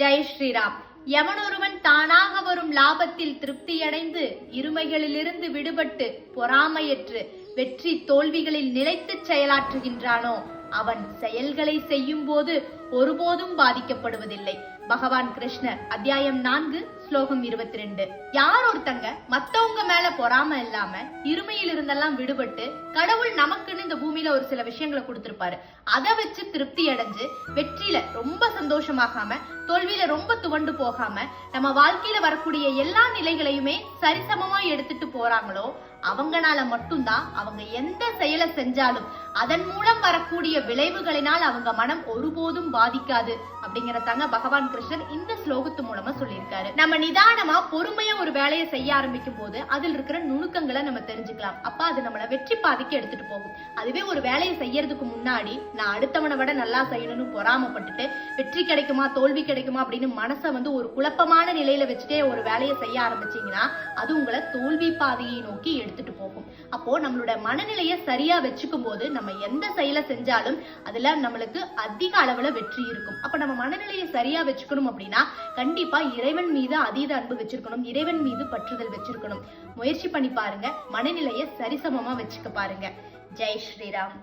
ஜெய் ஸ்ரீராம். எவனொருவன் தானாக வரும் லாபத்தில் திருப்தியடைந்து இருமைகளிலிருந்து விடுபட்டு பொறாமையற்று வெற்றி தோல்விகளில் நிலைத்துச் செயலாற்றுகின்றானோ அவன் செயல்களை செய்யும் போது ஒருபோதும் பாதிக்கப்படுவதில்லை. பகவான் கிருஷ்ணர் அத்தியாயம் நான்கு ஸ்லோகம் இருபத்தி ரெண்டு யார் ஒருத்தங்க? மத்தவங்க மேல பொறாம இல்லாம இருமையில் இருந்தெல்லாம் விடுபட்டு கடவுள் நமக்குன்னு இந்த பூமியில ஒரு சில விஷயங்களை கொடுத்திருப்பாரு. அதை வச்சு திருப்தி அடைஞ்சு வெற்றியில ரொம்ப சந்தோஷமாகாம தோல்வியில ரொம்ப துவண்டு போகாம நம்ம வாழ்க்கையில வரக்கூடிய எல்லா நிலைகளையுமே சரிசமமா எடுத்துட்டு போறாங்களோ அவங்கனால மட்டும்தான் அவங்க எந்த செயலை செஞ்சாலும் அதன் மூலம் வரக்கூடிய விளைவுகளினால் அவங்க மனம் ஒருபோதும் பாதிக்காது அப்படிங்கறதாங்க பகவான் கிருஷ்ணன் இந்த ஸ்லோகத்து மூலமா சொல்லியிருக்காரு. நம்ம நிதானமா பொறுமையா ஒரு வேலையை செய்ய ஆரம்பிக்கும் போது அதில் இருக்கிற நுணுக்கங்களை நம்ம தெரிஞ்சுக்கலாம். அப்ப அது நம்மள வெற்றி பாதிக்கு எடுத்துட்டு போகும். அதுவே ஒரு வேலையை செய்யறதுக்கு முன்னாடி நான் அடுத்தவனை விட நல்லா செய்யணும்னு பொறாமப்பட்டுட்டு வெற்றி கிடைக்குமா தோல்வி கிடைக்குமா அப்படின்னு மனசை வந்து ஒரு குழப்பமான நிலையில வச்சுட்டே ஒரு வேலையை செய்ய ஆரம்பிச்சீங்கன்னா அது உங்களை தோல்வி பாதையை நோக்கி எடுத்துட்டு போகும். அப்போ நம்மளோட மனநிலையை சரியா வச்சுக்கும் போது நம்ம எந்த செயலை செஞ்சாலும் அதுல நம்மளுக்கு அதிக அளவுல வெற்றி இருக்கும். அப்ப நம்ம மனநிலையை சரியா வச்சுக்கணும் அப்படின்னா கண்டிப்பா இறைவன் மீது அதீத அன்பு வச்சிருக்கணும் இறைவன் மீது பற்றுதல் வச்சிருக்கணும். முயற்சி பண்ணி பாருங்க மனநிலையை சரிசமமா வச்சுக்க பாருங்க. ஜெய் ஸ்ரீராம்.